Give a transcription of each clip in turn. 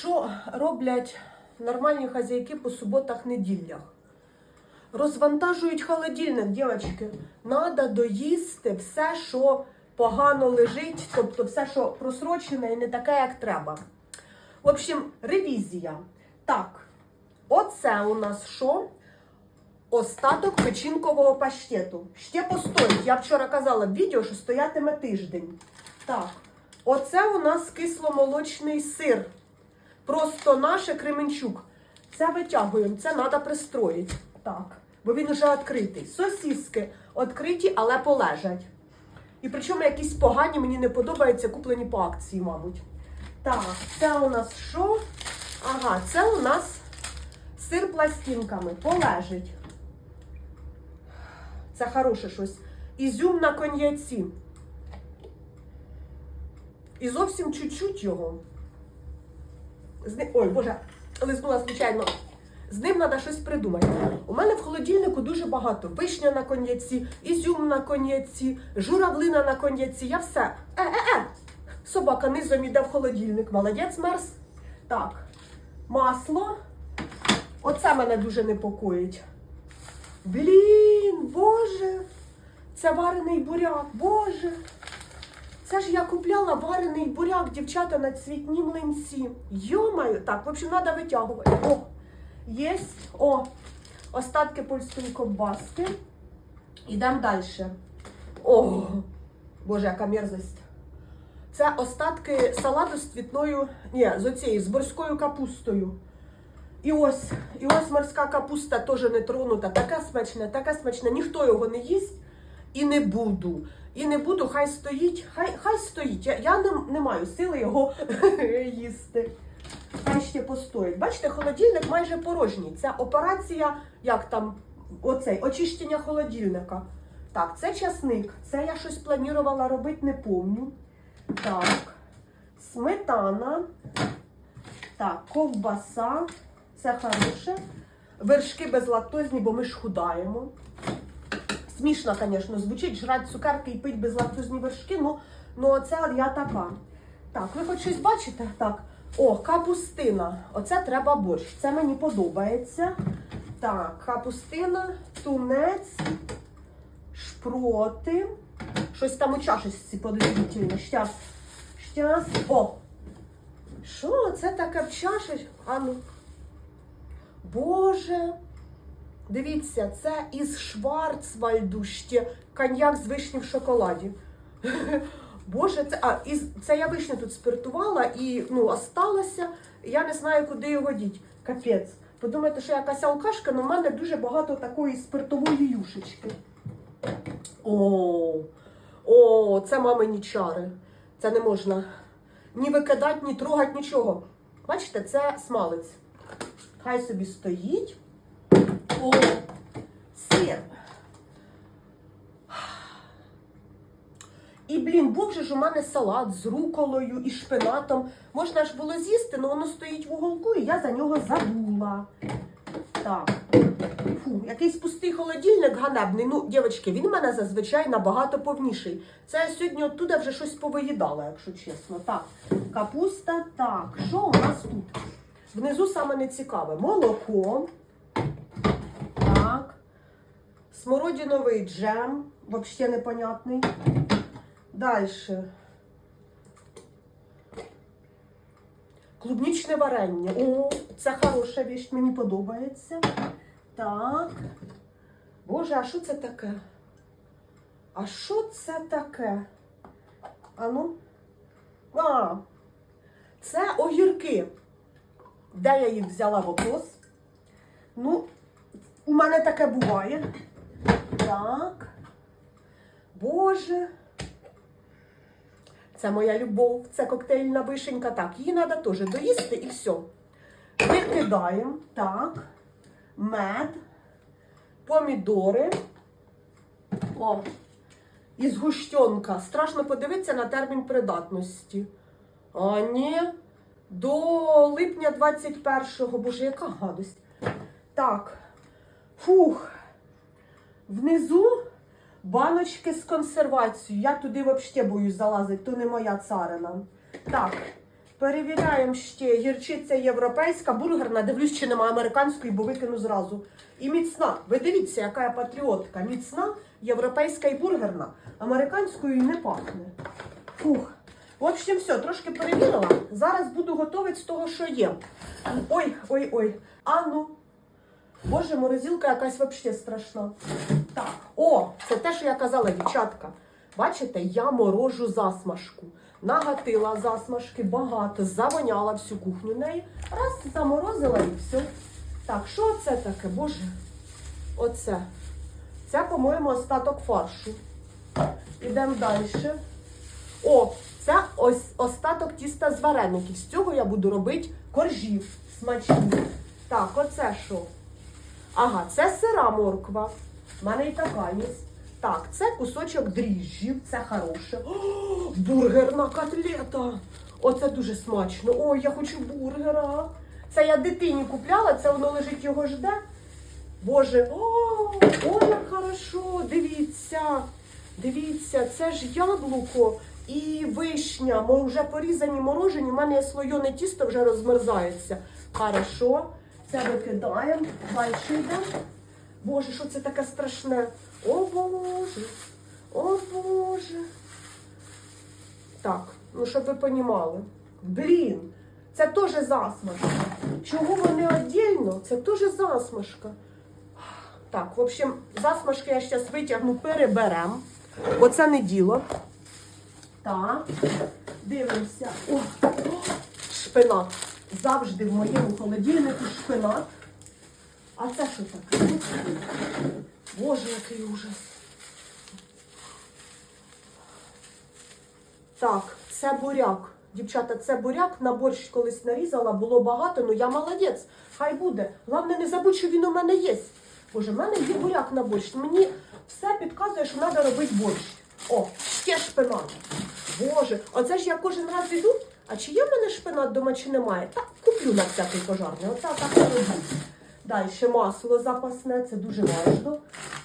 Що роблять нормальні хазяйки по суботах-неділях? Розвантажують холодильник, дівчатки. Надо доїсти все, що погано лежить, тобто все, що просрочене і не таке, як треба. В общем, ревізія. Так, оце у нас що? Остаток печінкового паштету. Ще постоїть. Я вчора казала в відео, що стоятиме тиждень. Так, оце у нас кисломолочний сир. Просто наше Кременчук. Це витягуємо, це треба пристроїти. Так, бо він вже відкритий. Сосіски відкриті, але полежать. І причому якісь погані, мені не подобаються, куплені по акції, мабуть. Так, це у нас що? Ага, це у нас сир пластинками. Полежить. Це хороше щось. Ізюм на коньяці. І зовсім чуть-чуть його. З ним... Ой, Боже, лизнула случайно. З ним треба щось придумати. У мене в холодильнику дуже багато. Вишня на коньяці, ізюм на коньяці, журавлина на коньяці. Я все. Е-е-е! Собака низом іде в холодильник. Молодець мерз. Так, масло. Оце мене дуже непокоїть. Блін, боже! Це варений буряк, боже! Це ж я купляла варений буряк, дівчата, на цвітні млинці. Йомаю, так, в общем, треба витягувати. О, єсть. О, остатки польської ковбаски. Ідемо далі. О, боже, яка мерзость. Це остатки салату з цвітною, ні, з оцією, з борською капустою. І ось, і ось морська капуста теж не тронута. Така смачна, така смачна. Ніхто його не їсть і не буду. І не буду, хай стоїть, хай, хай стоїть. Я, я не, не маю сили його їсти. Хай ще постоїть. Бачите, холодильник майже порожній. Це операція, як там, оцей, очищення холодильника. Так, це часник. Це я щось планувала робити, не помню. Так, сметана. Так, ковбаса. Це хороше. Вершки безлактозні, бо ми ж худаємо. Смішно, звісно, звучить, жрати цукерки і пити безлактозні вершки, ну, ну це я така. Так, ви хоч щось бачите? Так. О, капустина. Оце треба борщ. Це мені подобається. Так, капустина, тунець, шпроти. Щось там у чашечці подивительне. Щас. Щас. О! Що це таке в чашечці? А ну. Боже. Дивіться, це із Шварцвальду ще коньяк з вишні в шоколаді. Боже, це, а, із, це я вишню тут спиртувала і ну, осталося. Я не знаю, куди його діть. Капець. Подумайте, що я якась алкашка, але в мене дуже багато такої спиртової юшечки. О, о, це мамині чари. Це не можна ні викидати, ні трогати, нічого. Бачите, це смалець. Хай собі стоїть. О, сир. І, блін, був же ж у мене салат з руколою і шпинатом. Можна ж було з'їсти, але воно стоїть в уголку, і я за нього забула. Так. Фу, якийсь пустий холодильник ганебний. Ну, дівчатки, він у мене зазвичай набагато повніший. Це я сьогодні оттуда вже щось повиїдала, якщо чесно. Так, капуста. Так, що у нас тут? Внизу саме не цікаве. Молоко. Так. Смородиновий джем. Взагалі непонятний. Далі. Клубнічне варення. О, це хороша віч, мені подобається. Так. Боже, а що це таке? А що це таке? А ну? А, це огірки. Де я їх взяла вопрос? Ну, у мене таке буває. Так. Боже. Це моя любов, це коктейльна вишенька. Так, її треба теж доїсти і все. Викидаємо. Так. Мед, помідори. О, і згущенка. Страшно подивитися на термін придатності. А ні. До липня 21-го. Боже, яка гадость. Так. Фух. Внизу баночки з консервацією. Я туди взагалі боюсь залазити, то не моя царина. Так, Перевіряємо ще гірчиця європейська, бургерна. Дивлюсь, чи немає американської, бо викину зразу. І міцна. Ви дивіться, яка я патріотка. Міцна, європейська і бургерна. Американською не пахне. Фух. В общем, все, трошки перевірила. Зараз буду готувати з того, що є. Ой, ой, ой. А ну. Боже, морозилка якась взагалі страшна. Так, о, це те, що я казала, дівчатка. Бачите, я морожу засмажку. Нагатила засмажки багато, завоняла всю кухню нею. Раз, заморозила і все. Так, що це таке? Боже? Оце. Це, по-моєму, остаток фаршу. Ідемо далі. О, це ось остаток тіста з вареників. З цього я буду робити коржів смачні. Так, оце що? Ага, це сира морква. У мене і така є. Так, це кусочок дріжджів, це хороше. О, бургерна котлета. Оце дуже смачно. Ой, я хочу бургера. Це я дитині купляла, це воно лежить його жде. Боже, о, ой, як хорошо, дивіться. Дивіться, це ж яблуко і вишня. Мо вже порізані морожені. У мене слойоне тісто вже розмерзається. Хорошо. Це викидаємо. Далі йдемо. Боже, що це таке страшне? О Боже. О Боже. Так, ну щоб ви понімали. Блін, це теж засмажка. Чого вони віддільно? Це теж засмажка. Так, в общем, засмажки я зараз витягну, переберемо. Бо це не діло. Так, дивимося. О, о, шпинат. Завжди в моєму холодильнику шпинат. А це що таке? Боже, який ужас. Так, це буряк. Дівчата, це буряк. На борщ колись нарізала, було багато, ну я молодець. Хай буде. Головне, не забудь, що він у мене є. Боже, в мене є буряк на борщ. Мені все підказує, що треба робити борщ. О, ще шпинат. Боже, оце ж я кожен раз йду. А чи є в мене шпинат вдома, чи немає? Так, куплю на всякий пожарний. Оце так роблю. Далі масло запасне, це дуже важливо.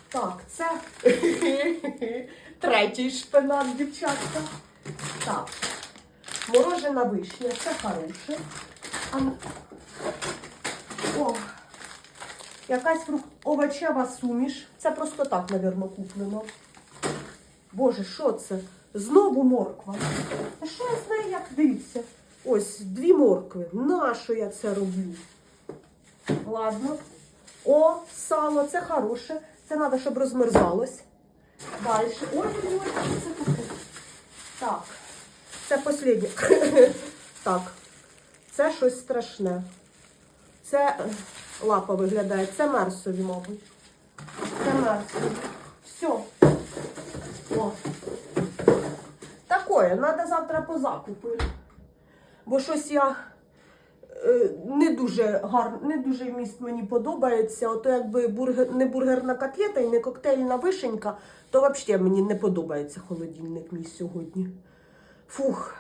Так, це третій шпинат, дівчатка. Так, морожена вишня, це хороше. А... О, якась овочева суміш. Це просто так, мабуть, куплено. Боже, що це? Знову морква. А що я знаю, як дивіться? Ось дві моркви. Нащо я це роблю? Ладно. О, сало, це хороше. Це треба, щоб розмерзалось. Далі. Ой, це таке? Так. Це останнє. так. Це щось страшне. Це е, лапа виглядає. Це мерсові, мабуть. Це мерсові. Все. О. Такое, треба завтра по закупу. Бо щось я е, не дуже гарно, не дуже міст мені подобається. Ото якби бургер, не бургерна котлета і не коктейльна вишенька, то взагалі мені не подобається холодильник мій сьогодні. Фух.